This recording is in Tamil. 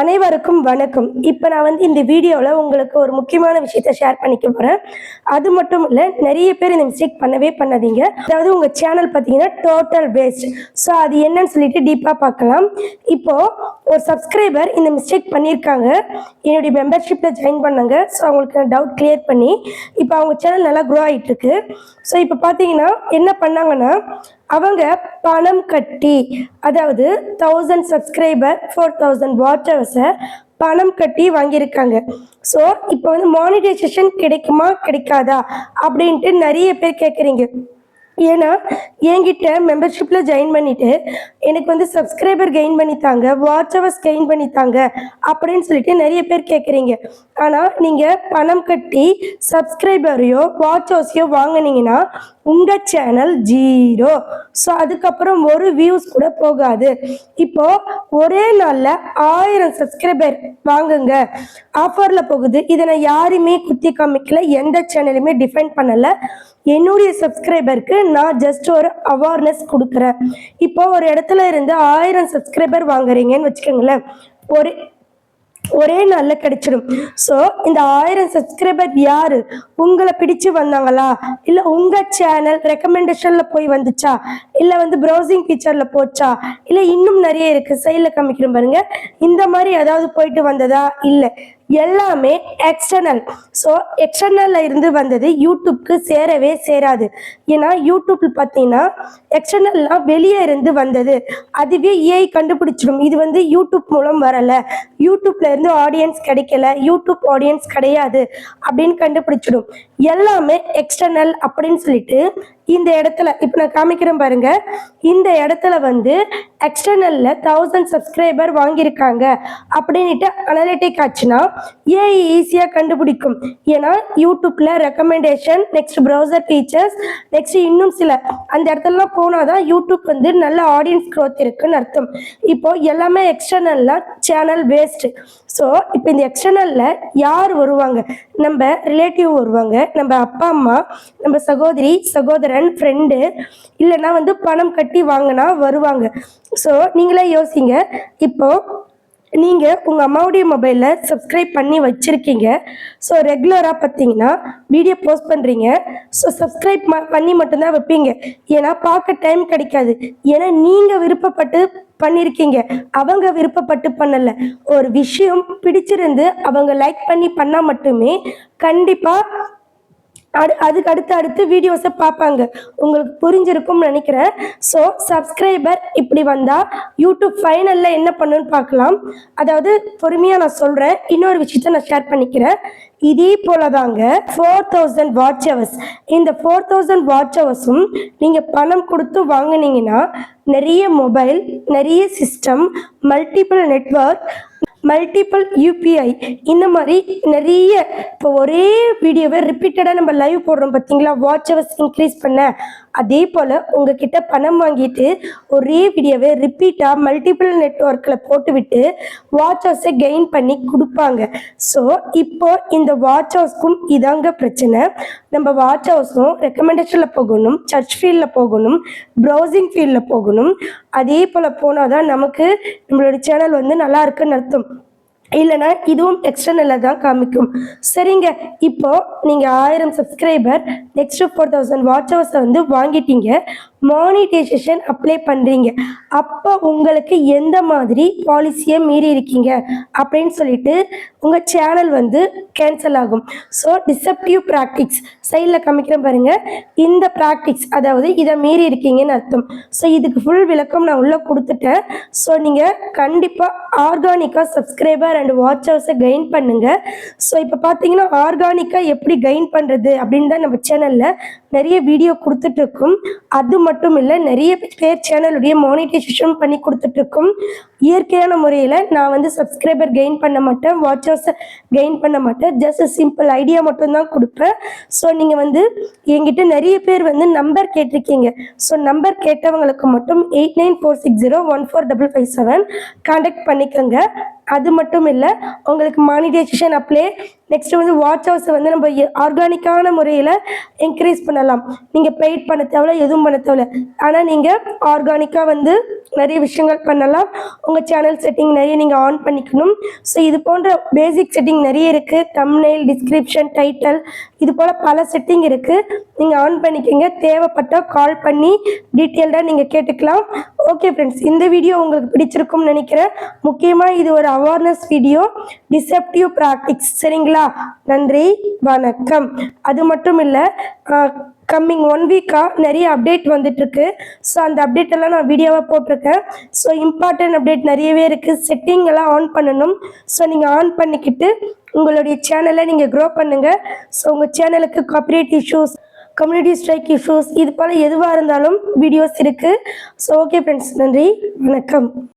அனைவருக்கும் வணக்கம். இப்போ நான் வந்து இந்த வீடியோவில் உங்களுக்கு ஒரு முக்கியமான விஷயத்த ஷேர் பண்ணிக்க போகிறேன் அது மட்டும் இல்லை நிறைய பேர் இந்த மிஸ்டேக் பண்ணவே பண்ணாதீங்க. அதாவது உங்கள் சேனல் பார்த்தீங்கன்னா டோட்டல் வேஸ்ட் ஸோ அது என்னன்னு சொல்லிட்டு டீப்பாக பார்க்கலாம். இப்போது ஒரு சப்ஸ்கிரைபர் இந்த மிஸ்டேக் பண்ணியிருக்காங்க. என்னுடைய மெம்பர்ஷிப்பில் ஜாயின் பண்ணாங்க. ஸோ அவங்களுக்கு டவுட் கிளியர் பண்ணி இப்போ அவங்க சேனல் நல்லா க்ரோ ஆகிட்டுருக்கு ஸோ இப்போ பார்த்தீங்கன்னா என்ன பண்ணாங்கன்னா அவங்க பணம் கட்டி அதாவது தௌசண்ட் சப்ஸ்கிரைபர் ஃபோர் தௌசண்ட் வாட்டர்ஸை பணம் கட்டி வாங்கியிருக்காங்க. ஸோ இப்போ வந்து மானிட்டைசேஷன் கிடைக்குமா கிடைக்காதா அப்படின்ட்டு நிறைய பேர் கேட்குறீங்க. ஏன்னா என்கிட்ட மெம்பர்ஷிப்பில் ஜாயின் பண்ணிட்டு எனக்கு வந்து சப்ஸ்கிரைபர் கெயின் பண்ணித்தாங்க வாட்ச் ஹவர்ஸ் கெயின் பண்ணித்தாங்க அப்படின்னு சொல்லிட்டு நிறைய பேர் கேட்குறீங்க. ஆனால் நீங்கள் பணம் கட்டி சப்ஸ்கிரைபரையோ வாட்ச் ஹவர்ஸையோ வாங்குனீங்கன்னா உங்கள் சேனல் ஜீரோ ஸோ அதுக்கப்புறம் ஒரு வியூஸ் கூட போகாது. இப்போ ஒரே நாளில் ஆயிரம் சப்ஸ்கிரைபர் வாங்குங்க. ஆஃபரில் போகுது. இதை நான் யாருமே குத்தி காமிக்கல எந்த சேனலுமே டிஃபைன் பண்ணலை. என்னுடைய சப்ஸ்கிரைபருக்கு நான் ஜஸ்ட் ஒரு அவேர்னஸ் கொடுக்குறேன். இப்போ ஒரு இடத்துல இருந்து ஆயிரம் சப்ஸ்கிரைபர் வாங்குறீங்கன்னு வச்சுக்கோங்களேன். ஒரு ஒரே நாளில் கிடைச்சிடும் ஸோ இந்த ஆயிரம் சப்ஸ்கிரைபர் யாரு? உங்களை பிடிச்சு வந்தாங்களா? இல்லை உங்கள் சேனல் ரெக்கமெண்டேஷனில் போய் வந்துச்சா? இல்லை வந்து ப்ரௌசிங் ஃபீச்சரில் போச்சா? இல்லை இன்னும் நிறைய இருக்குது சைடில் காமிக்கிறோம் பாருங்க. இந்த மாதிரி ஏதாவது போயிட்டு வந்ததா? இல்லை. எல்லாமே எக்ஸ்டர்னல் ஸோ எக்ஸ்டர்னல்ல இருந்து வந்தது யூடியூப்க்கு சேரவே சேராது. ஏன்னா யூடியூப்ல பார்த்தீங்கன்னா எக்ஸ்டர்னல்லாம் வெளியே இருந்து வந்தது. அதுவே ஏஐ கண்டுபிடிச்சிடும். இது வந்து யூடியூப் மூலம் வரலை. யூடியூப்ல இருந்து ஆடியன்ஸ் கிடைக்கல. யூடியூப் ஆடியன்ஸ் கிடையாது அப்படின்னு கண்டுபிடிச்சிடும். எல்லாமே எக்ஸ்டர்னல் அப்படின்னு சொல்லிட்டு இந்த இடத்துல இப்போ நான் காமிக்கிறேன் பாருங்க. இந்த இடத்துல வந்து எக்ஸ்டர்னல்ல தௌசண்ட் சப்ஸ்கிரைபர் வாங்கியிருக்காங்க. அப்படின்ட்டு அனலிட்டிக் ஆச்சுன்னா ஏஐ ஈஸியாக கண்டுபிடிக்கும். ஏன்னா யூடியூப்ல recommendation next browser features next இன்னும் சில. அந்த இடத்துலலாம் போனாதான் யூடியூப் வந்து நல்ல ஆடியன்ஸ் க்ரோத் இருக்குன்னு அர்த்தம். இப்போ எல்லாமே எக்ஸ்டர்னல்ல சேனல் வேஸ்ட் ஸோ இப்போ இந்த எக்ஸ்டர்னல்ல யார் வருவாங்க? நம்ம ரிலேட்டிவ் வருவாங்க. நம்ம அப்பா அம்மா நம்ம சகோதரி சகோதரர் சகோதரன் ஃப்ரெண்டு இல்லைன்னா வந்து பணம் கட்டி வாங்கினா வருவாங்க. ஸோ நீங்களே யோசிங்க. இப்போ நீங்கள் உங்கள் அம்மாவுடைய மொபைலில் சப்ஸ்கிரைப் பண்ணி வச்சுருக்கீங்க. ஸோ ரெகுலராக பார்த்தீங்கன்னா வீடியோ போஸ்ட் பண்ணுறீங்க ஸோ சப்ஸ்கிரைப் ம பண்ணி மட்டும்தான் வைப்பீங்க. ஏன்னா பார்க்க டைம் கிடைக்காது. ஏன்னா நீங்கள் விருப்பப்பட்டு பண்ணியிருக்கீங்க அவங்க விருப்பப்பட்டு பண்ணலை. ஒரு விஷயம் பிடிச்சிருந்து அவங்க லைக் பண்ணி பண்ணால் மட்டுமே கண்டிப்பாக அடு அதுக்கு அடுத்து அடுத்து வீடியோஸை பார்ப்பாங்க உங்களுக்கு புரிஞ்சிருக்கும்னு நினைக்கிறேன். ஸோ சப்ஸ்கிரைபர் இப்படி வந்தால் யூடியூப் ஃபைனலில் என்ன பண்ணுன்னு பார்க்கலாம். அதாவது பொறுமையாக நான் சொல்கிறேன் இன்னொரு விஷயத்த நான் ஷேர் பண்ணிக்கிறேன். இதே போல தாங்க ஃபோர் தௌசண்ட் வாட்ச் ஹவர்ஸ் இந்த ஃபோர் தௌசண்ட் வாட்ச் ஹவர்ஸும் நீங்கள் பணம் கொடுத்து வாங்குனீங்கன்னா நிறைய மொபைல் நிறைய system multiple network multiple UPI இந்த மாதிரி நிறைய இப்போ ஒரே வீடியோவை ரிப்பீட்டடாக நம்ம லைவ் போடுறோம் பார்த்தீங்களா வாட்ச் ஹவர்ஸ் இன்க்ரீஸ் பண்ண. அதே போல் உங்ககிட்ட பணம் வாங்கிட்டு ஒரே வீடியோவை ரிப்பீட்டாக மல்டிபிள் நெட்ஒர்க்கில் போட்டுவிட்டு வாட்ச் ஹவுஸை கெயின் பண்ணி கொடுப்பாங்க. ஸோ இப்போ இந்த வாட்ச் ஹவுஸ்க்கும் இதாங்க பிரச்சனை. நம்ம வாட்ச் ஹவுஸும் ரெக்கமெண்டேஷனில் போகணும் சர்ச் ஃபீல்டில் போகணும் ப்ரௌசிங் ஃபீல்டில் போகணும். அதே போல் போனால் தான் நமக்கு நம்மளோட சேனல் வந்து நல்லா இருக்குன்னு அர்த்தம். இல்லைன்னா இதுவும் எக்ஸ்டர்னலில் தான் காமிக்கும். சரிங்க. இப்போ நீங்கள் ஆயிரம் subscriber next four thousand watch ஹவர்ஸை வந்து வாங்கிட்டீங்க. மானிட்டைசேஷன் அப்ளை பண்ணுறீங்க அப்போ உங்களுக்கு எந்த மாதிரி பாலிசியை மீறி இருக்கீங்க? அப்படின்னு சொல்லிட்டு உங்கள் சேனல் வந்து கேன்சல் ஆகும். ஸோ டிசப்டிவ் ப்ராக்டிக்ஸ் சைடில் காமிக்கிறேன் பாருங்கள் இந்த ப்ராக்டிக்ஸ் அதாவது இதை மீறி இருக்கீங்கன்னு அர்த்தம். ஸோ இதுக்கு ஃபுல் விளக்கம் நான் உள்ளே கொடுத்துட்டேன். ஸோ நீங்கள் கண்டிப்பாக ஆர்கானிக்காக சப்ஸ்கிரைபர் அண்ட் வாட்ச் கெயின் பண்ணுங்கள் ஸோ இப்போ பார்த்தீங்கன்னா ஆர்கானிக்காக எப்படி கெயின் பண்ணுறது அப்படின்னு தான் நம்ம சேனலில் நிறைய வீடியோ கொடுத்துட்ருக்கோம் அது மட்டும் மட்டும் இல்லை நிறைய பேர் சேனலுடைய மானிட்டைசேஷன் பண்ணி கொடுத்துட்ருக்கோம். இயற்கையான முறையில் நான் வந்து சப்ஸ்கிரைபர் கெயின் பண்ண மாட்டேன் வாட்சர்ஸை கெயின் பண்ண மாட்டேன். ஜஸ்ட் சிம்பிள் ஐடியா மட்டும்தான் கொடுப்பேன். ஸோ நீங்கள் வந்து என்கிட்ட நிறைய பேர் வந்து நம்பர் கேட்டிருக்கீங்க. ஸோ நம்பர் கேட்டவங்களுக்கு மட்டும் eight nine four six zero one four double five seven contact பண்ணிக்கோங்க. அது மட்டும் இல்லை உங்களுக்கு மானிடைசேஷன் அப்ளை நெக்ஸ்ட்டு வந்து வாட்ச் ஹவுஸை வந்து நம்ம ஆர்கானிக்கான முறையில் இன்க்ரீஸ் பண்ணலாம். நீங்கள் பெயிட் பண்ண தேவையில்ல எதுவும் பண்ண தேவையில்ல. ஆனால் நீங்கள் ஆர்கானிக்காக வந்து நிறைய விஷயங்கள் பண்ணலாம். உங்கள் சேனல் செட்டிங் நிறைய நீங்கள் ஆன் பண்ணிக்கணும். ஸோ இது போன்ற பேசிக் செட்டிங் நிறைய இருக்குது தம்ப்நெயில் டிஸ்கிரிப்ஷன் டைட்டில் இது போல் பல செட்டிங் இருக்குது நீங்கள் ஆன் பண்ணிக்கோங்க. தேவைப்பட்டால் கால் பண்ணி டீட்டெயில்டாக நீங்கள் கேட்டுக்கலாம். ஓகே ஃப்ரெண்ட்ஸ் இந்த வீடியோ உங்களுக்கு பிடிச்சிருக்கும்னு நினைக்கிறேன். முக்கியமாக இது ஒரு அவேர்னஸ் வீடியோ டிசெப்டிவ் ப்ராக்டிக்ஸ் சரிங்களா? நன்றி. வணக்கம். அது மட்டும் இல்லை கம்மிங் ஒன் வீக்காக நிறைய அப்டேட் வந்துட்டுருக்கு. ஸோ அந்த அப்டேட் எல்லாம் நான் வீடியோவாக போட்டிருக்கேன். ஸோ இம்பார்ட்டன்ட் அப்டேட் நிறையவே இருக்குது செட்டிங் எல்லாம் ஆன் பண்ணணும். ஸோ நீங்கள் ஆன் பண்ணிக்கிட்டு உங்களுடைய சேனலை நீங்கள் க்ரோ பண்ணுங்கள் ஸோ உங்கள் சேனலுக்கு copyright issues community strike issues இது போல் எதுவாக இருந்தாலும் வீடியோஸ் இருக்குது ஸோ ஓகே ஃப்ரெண்ட்ஸ் நன்றி. வணக்கம்.